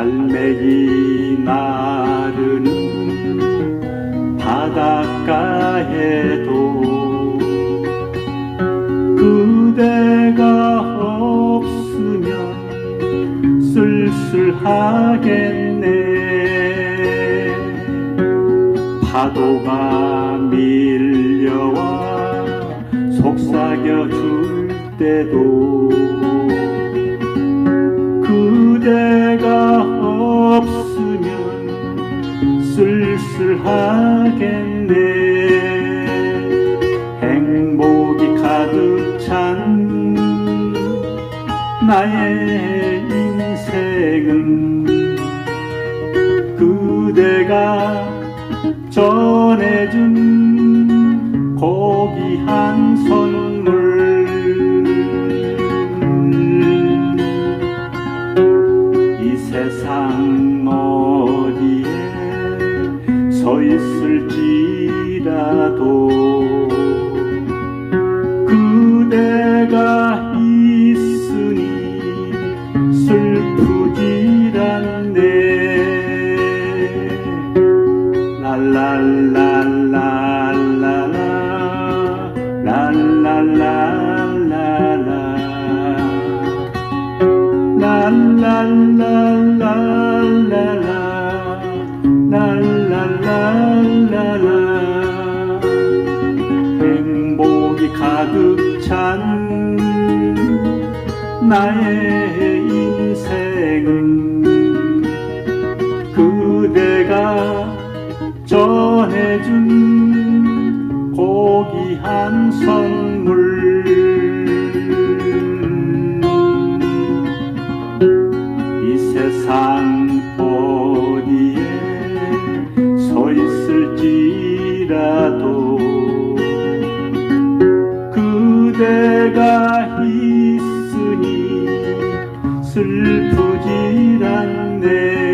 갈매기 나르는 바닷가에도 그대가 없으면 쓸쓸하겠네 파도가 밀려와 속삭여 줄 때도 그대가 없으면 쓸쓸하겠네. 행복이 가득 찬 나의 전해준 고귀한 선물. 이 세상 찬 나의 인생은 그대가 전해준 고귀한 선물. 이 세상 내가 있으니 슬프지 않네.